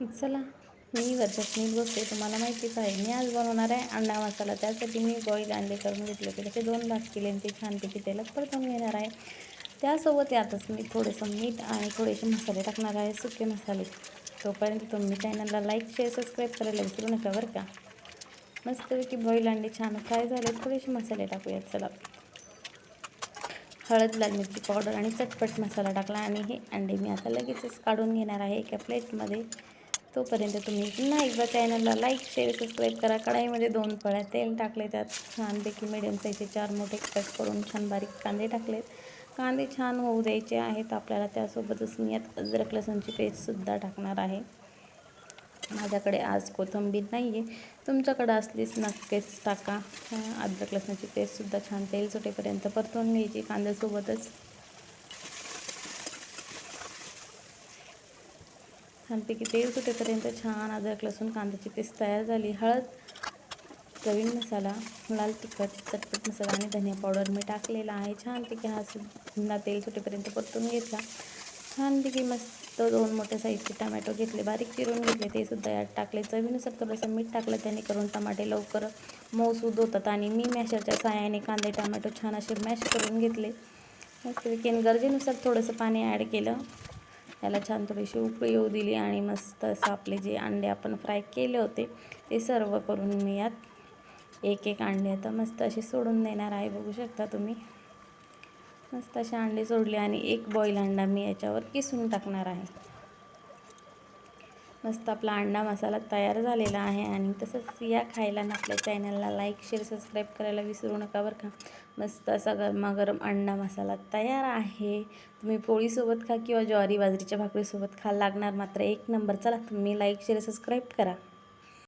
चला मी वर्षात बसते. तुम्हाला माहितीच आहे मी आज बनवणार आहे अंडा मसाला. त्यासाठी मी बॉईल अंडे करून घेतले होते. त्याचे दोन भाग केले आणि ते छानपैकी तेलात परतून घेणार आहे. त्यासोबत यातच मी थोडंसं मीठ आणि थोडेसे मसाले टाकणार आहे सुके मसाले. तोपर्यंत तुम्ही चॅनलला लाईक शेअर सबस्क्राईब करायला विसरू नका बरं का? मस्तपैकी बॉईल अंडे छान फ्राय झाले थोडेसे मसाले टाकूयात चला. हळद लाल मिरची पावडर आणि चटपट मसाला टाकला आणि हे अंडे मी आता लगेचच काढून घेणार आहे एका प्लेटमध्ये तोपर्यंत तुम्ही पुन्हा एकदा चॅनलला लाईक शेअर सबस्क्राईब करा. कढाईमध्ये दोन फळ्या तेल टाकले त्यात छानपैकी मिडियम साईजचे चार मोठे कट करून छान बारीक कांदे टाकलेत. कांदे छान होऊ द्यायचे आहेत. आपल्याला त्यासोबतच मी यात अद्रक लसूणची पेस्टसुद्धा टाकणार आहे. माझ्याकडे आज कोथिंबीर नाही आहे तुमच्याकडं असलीच नक्कीच टाका. अद्रक लसणाची पेस्टसुद्धा छान तेल सुटेपर्यंत परतून घ्यायची. कांद्यासोबतच. छानपैकी तेल सुटेपर्यंत छान अद्रक लसूण कांद्याची पेस्ट तयार झाली. हळद चवीन मसाला लाल तिखट चटपट मसाला आणि धनिया पावडर मी टाकलेला आहे. छानपैकी हा सुद्धा तेल सुटेपर्यंत परतून घेतला. छानपैकी मस्त दोन मोठ्या साईजचे टमॅटो घेतले बारीक चिरून घेतले. ते सुद्धा यात टाकले. चवीनुसार थोडंसं मीठ टाकलं त्याने करून टमाटे लवकर मऊसूद होतात आणि मी मॅशरच्या साह्याने कांदे टमॅटो छान असे मॅश करून घेतले. मस्तपैकी आणि गरजेनुसार थोडंसं पाणी ॲड केलं. याला छान थोडीशी उकळी येऊ दिली आणि मस्त असं आपले जे अंडे आपण फ्राय केले होते ते सर्व करून मी यात एक एक अंडे आता मस्त असे सोडून देणार आहे बघू शकता तुम्ही. मस्त असे अंडे सोडले आणि एक बॉईल अंडा मी याच्यावर किसून टाकणार आहे. मस्त आपला अंडा मसाला तयार झालेला आहे आणि तसंच या खायला ना आपल्या चॅनलला लाईक शेअर सबस्क्राईब करायला विसरू नका बरं का. मस्त असा गरमागरम अंडा मसाला तयार आहे. तुम्ही पोळीसोबत खा किंवा ज्वारी बाजरीच्या भाकरीसोबत खा. लागणार मात्र एक नंबर. चला तुम्ही लाईक शेअर सबस्क्राईब करा.